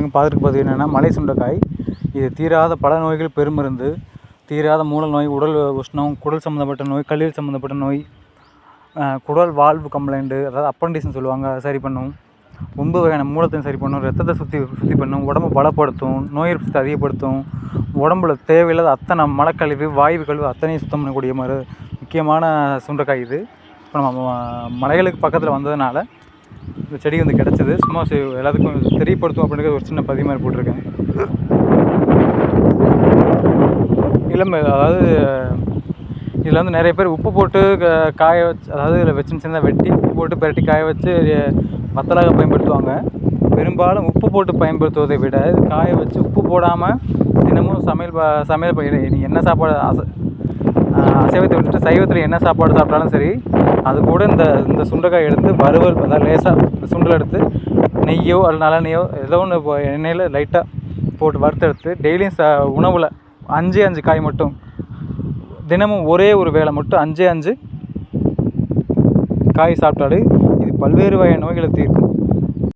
அனைவருக்கும் பார்த்துட்டு பார்த்தீங்க என்னென்னா மலை சுண்டைக்காய். இது தீராத பல நோய்கள் பெருமருந்து தீராத மூல நோய் உடல் உஷ்ணம் குடல் சம்மந்தப்பட்ட நோய் கல்லீரல் சம்மந்தப்பட்ட நோய் குடல் வால்வு கம்ப்ளைண்ட்டு அதாவது அப்பண்டிஸ்னு சொல்லுவாங்க அதை சரி பண்ணும். ஒன்பது வகையான மூலத்தையும் சரி பண்ணும் ரத்தத்தை சுற்றி சுத்தி பண்ணும் உடம்பை பலப்படுத்தும் நோய் எதிர்ப்பு அதிகப்படுத்தும் உடம்புல தேவையில்லாத அத்தனை மலக்கழிவு வாய்வு கழிவு அத்தனையும் சுத்தம் பண்ணக்கூடிய மாதிரி முக்கியமான சுண்டைக்காய் இது. இப்போ நம்ம மலைகளுக்கு பக்கத்தில் வந்ததுனால இந்த செடி வந்து கிடச்சிது. சும்மா எல்லாத்துக்கும் தெரியப்படுத்தும் அப்படிங்கிறது ஒரு சின்ன பதிவு மாதிரி போட்டிருக்கேன். இளம் அதாவது இதில் வந்து நிறைய பேர் உப்பு போட்டு காய வச்சு அதாவது இதில் வச்சு சின்னதாக வெட்டி உப்பு போட்டு பிரட்டி காய வச்சு வத்தலாக பயன்படுத்துவாங்க. பெரும்பாலும் உப்பு போட்டு பயன்படுத்துவதை விட காய வச்சு உப்பு போடாமல் தினமும் சமையல் ப- சமையல் நீங்கள் என்ன சாப்பாடு ஆசை அசைவத்தை விட்டுட்டு சைவத்தில் என்ன சாப்பாடு சாப்பிட்டாலும் சரி அது கூட இந்த இந்த சுண்டைக்காய் எடுத்து வறுவல் அதாவது லேசாக சுண்டல் எடுத்து நெய்யோ அல்ல நல்லெண்ணெயோ ஏதோ ஒன்று எண்ணெயில் லைட்டாக போட்டு வறுத்தெடுத்து டெய்லியும் ச உணவில் அஞ்சே அஞ்சு காய் மட்டும் தினமும் ஒரே ஒரு வேளை மட்டும் அஞ்சே அஞ்சு காய் சாப்பிட்டாலே இது பல்வேறு வகை நோய்களை தீர்க்கும்.